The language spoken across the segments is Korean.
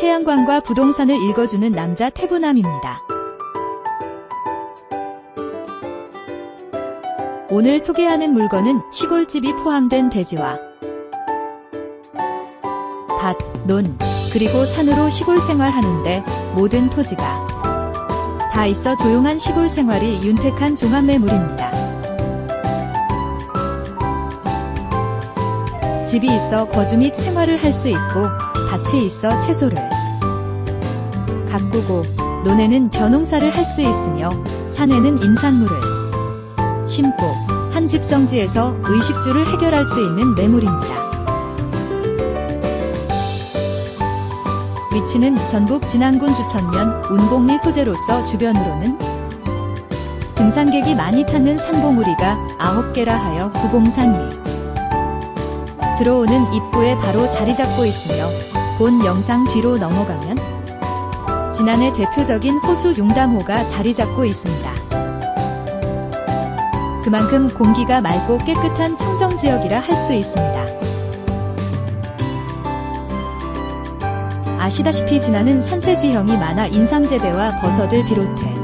태양광과 부동산을 읽어주는 남자 태부남입니다. 오늘 소개하는 물건은 시골집이 포함된 대지와 밭, 논, 그리고 산으로 시골 생활하는데 모든 토지가 다 있어 조용한 시골 생활이 윤택한 종합 매물입니다. 집이 있어 거주 및 생활을 할 수 있고 밭이 있어 채소를. 가꾸고 논에는 벼농사를 할 수 있으며 산에는 임산물을. 심고 한 집 성지에서 의식주를 해결할 수 있는 매물입니다. 위치는 전북 진안군 주천면 운봉리 소재로서 주변으로는 등산객이 많이 찾는 산봉우리가 9개라 하여 구봉산이. 들어오는 입구에 바로 자리 잡고 있으며 본 영상 뒤로 넘어가면 진안의 대표적인 호수 용담호가 자리 잡고 있습니다. 그만큼 공기가 맑고 깨끗한 청정지역이라 할 수 있습니다. 아시다시피 진안은 산세지형이 많아 인삼재배와 버섯을 비롯해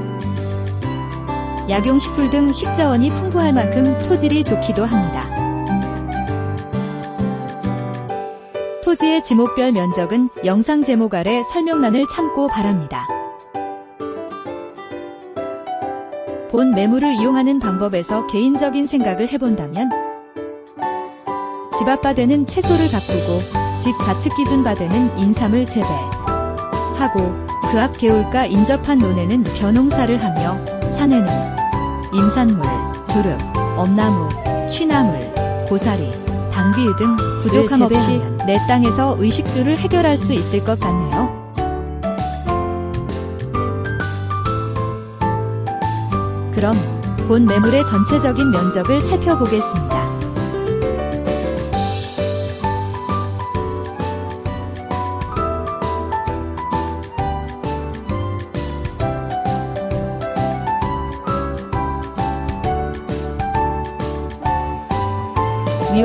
약용식풀 등 식자원이 풍부할 만큼 토질이 좋기도 합니다. 토지의 지목별 면적은 영상 제목 아래 설명란을 참고 바랍니다. 본 매물을 이용하는 방법에서 개인적인 생각을 해본다면 집 앞바다는 채소를 가꾸고 집 좌측 기준 바다는 인삼을 재배하고 그 앞 개울가 인접한 논에는 벼농사를 하며 산에는 임산물, 두릅, 엄나무, 취나물, 고사리, 당비 등 부족함 없이 재배하면 내 땅에서 의식주를 해결할 수 있을 것 같네요. 그럼 본 매물의 전체적인 면적을 살펴보겠습니다.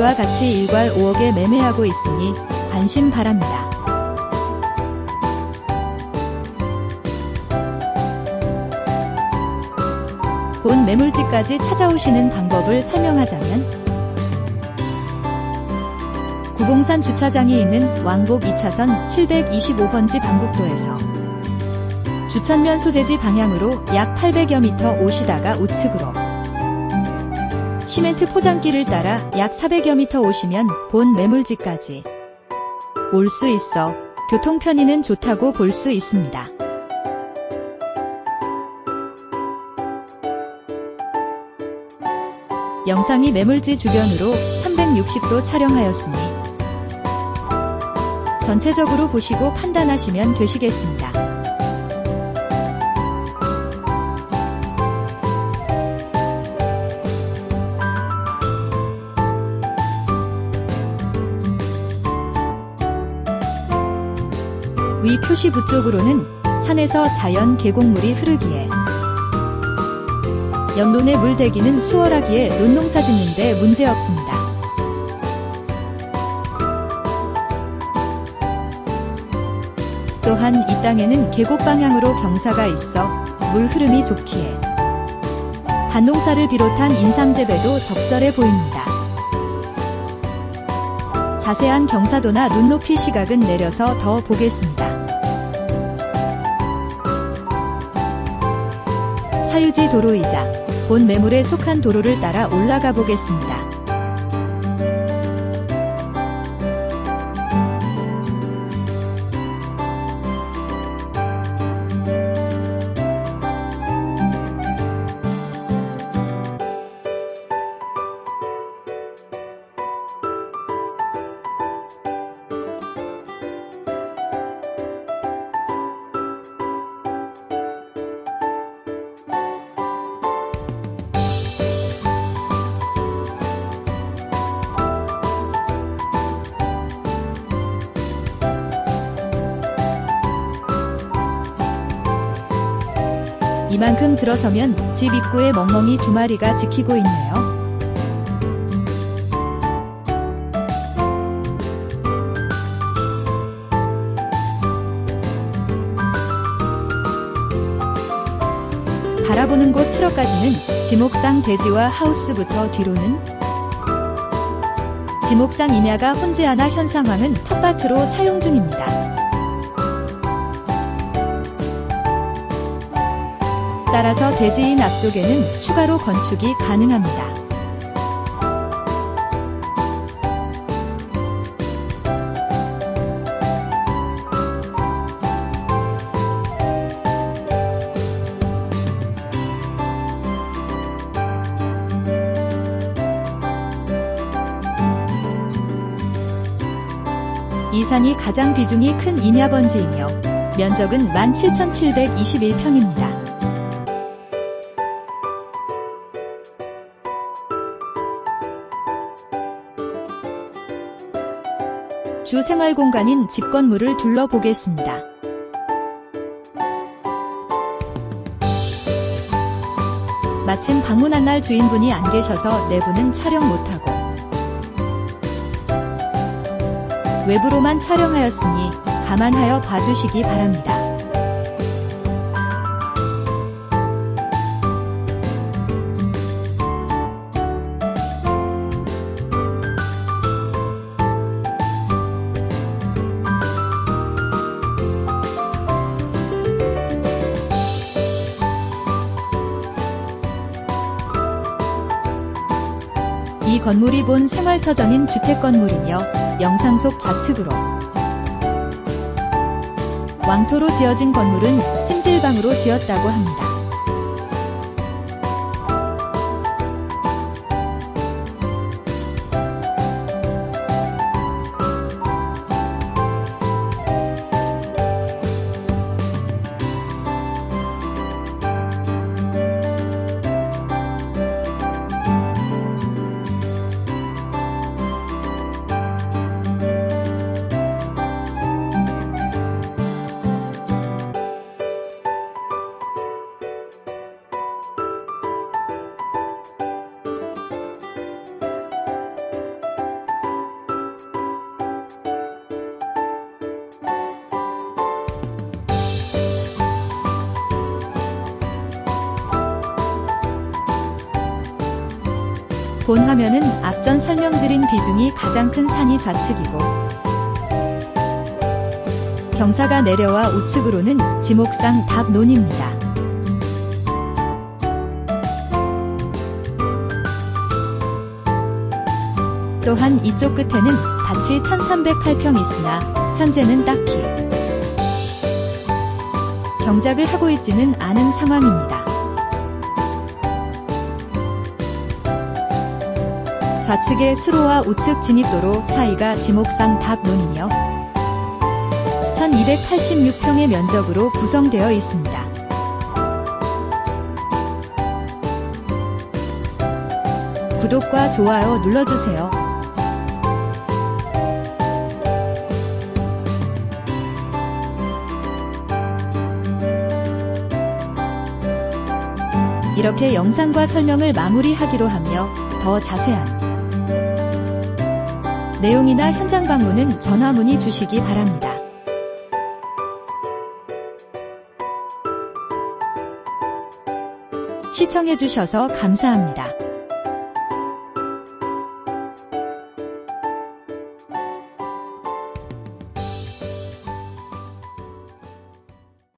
위와 같이 일괄 5억에 매매하고 있으니 관심 바랍니다. 본 매물지까지 찾아오시는 방법을 설명하자면 구봉산 주차장이 있는 왕복 2차선 725번지 방국도에서 주천면 소재지 방향으로 약 800여 미터 오시다가 우측으로 시멘트 포장길을 따라 약 400여 미터 오시면 본 매물지까지 올 수 있어 교통 편의는 좋다고 볼 수 있습니다. 영상이 매물지 주변으로 360도 촬영하였으니 전체적으로 보시고 판단하시면 되시겠습니다. 위 표시부 쪽으로는 산에서 자연 계곡물이 흐르기에 옆논의 물대기는 수월하기에 논농사 짓는데 문제없습니다. 또한 이 땅에는 계곡 방향으로 경사가 있어 물 흐름이 좋기에 밭농사를 비롯한 인삼재배도 적절해 보입니다. 자세한 경사도나 눈높이 시각은 내려서 더 보겠습니다. 사유지 도로이자 본 매물에 속한 도로를 따라 올라가 보겠습니다. 이만큼 들어서면 집 입구에 멍멍이 두 마리가 지키고 있네요. 바라보는 곳 트럭까지는 지목상 대지와 하우스부터 뒤로는 지목상 임야가 혼재하나 현 상황은 텃밭으로 사용 중입니다. 따라서 대지인 앞쪽에는 추가로 건축이 가능합니다. 이 산이 가장 비중이 큰 임야번지이며 면적은 17,721평입니다. 주 생활 공간인 집 건물을 둘러보겠습니다. 마침 방문한 날 주인분이 안 계셔서 내부는 촬영 못하고 외부로만 촬영하였으니 감안하여 봐주시기 바랍니다. 건물이 본 생활터전인 주택 건물이며 영상 속 좌측으로 왕토로 지어진 건물은 찜질방으로 지었다고 합니다. 본 화면은 앞전 설명드린 비중이 가장 큰 산이 좌측이고 경사가 내려와 우측으로는 지목상 답논입니다. 또한 이쪽 끝에는 밭이 1308평 있으나 현재는 딱히 경작을 하고 있지는 않은 상황입니다. 좌측의 수로와 우측 진입도로 사이가 지목상 답논이며 1286평의 면적으로 구성되어 있습니다. 구독과 좋아요 눌러주세요. 이렇게 영상과 설명을 마무리하기로 하며 더 자세한 내용이나 현장 방문은 전화 문의 주시기 바랍니다. 시청해주셔서 감사합니다.